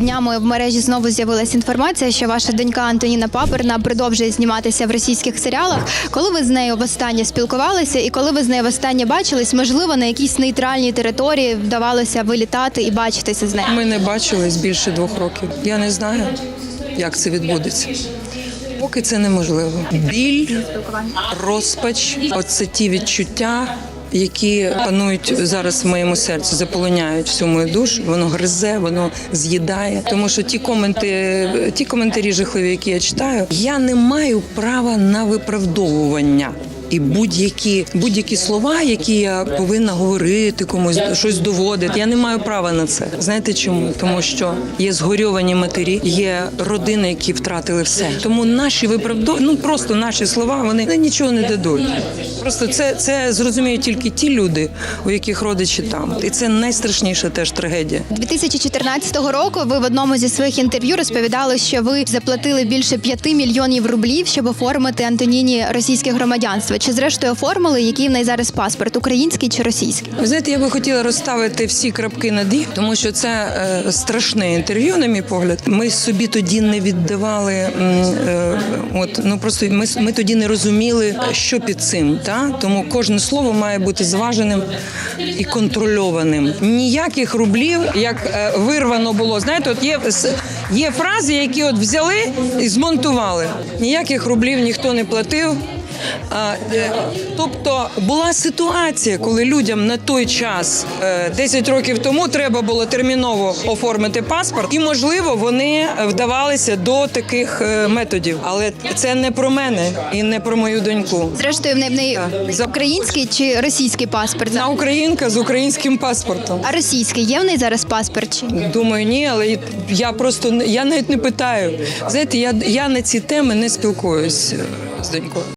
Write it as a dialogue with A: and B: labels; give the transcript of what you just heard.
A: Днями в мережі знову з'явилася інформація, що ваша донька Антоніна Паперна продовжує зніматися в російських серіалах. Коли ви з нею востаннє спілкувалися, і коли ви з нею востаннє бачились, можливо, на якійсь нейтральній території вдавалося вилітати і бачитися з нею.
B: Ми не бачились більше двох років. Я не знаю, як це відбудеться. Поки це неможливо. Біль, розпач оце ті відчуття, які панують зараз в моєму серці, заполоняють всю мою душу. Воно гризе, воно з'їдає. Тому що ті коменти, ті коментарі жахливі, які я читаю, я не маю права на виправдовування. І будь-які будь-які слова, які я повинна говорити комусь, щось доводити. Я не маю права на це. Знаєте чому? Тому що є згорьовані матері, є родини, які втратили все. Тому наші виправдовування, ну просто наші слова, вони нічого не дадуть. Просто це, це зрозуміють тільки ті люди, у яких родичі там. І це найстрашніша теж трагедія.
A: 2014 року ви в одному зі своїх інтерв'ю розповідали, що ви заплатили більше 5 мільйонів рублів, щоб оформити Антоніні російське громадянство. Чи зрештою оформили, який в неї зараз паспорт, український чи російський?
B: Ви знаєте, я би хотіла розставити всі крапки над «і», тому що це е, страшне інтерв'ю, на мій погляд. Ми собі тоді не віддавали. е, от ну просто ми, ми тоді не розуміли, що під цим. Та тому кожне слово має бути зваженим і контрольованим. Ніяких рублів, як е, вирвано було. Знаєте, от є є фрази, які от взяли і змонтували. Ніяких рублів ніхто не платив. Е, тобто була ситуація, коли людям на той час, е, 10 років тому, треба було терміново оформити паспорт, і можливо вони вдавалися до таких е, методів. Але це не про мене і не про мою доньку.
A: Зрештою, в неї
B: За-
A: український чи російський паспорт?
B: Вона українка з українським паспортом.
A: А російський є в неї зараз паспорт? Чи
B: Думаю, ні, але я просто я навіть не питаю. Знаєте, я, я на ці теми не спілкуюсь е, з донькою.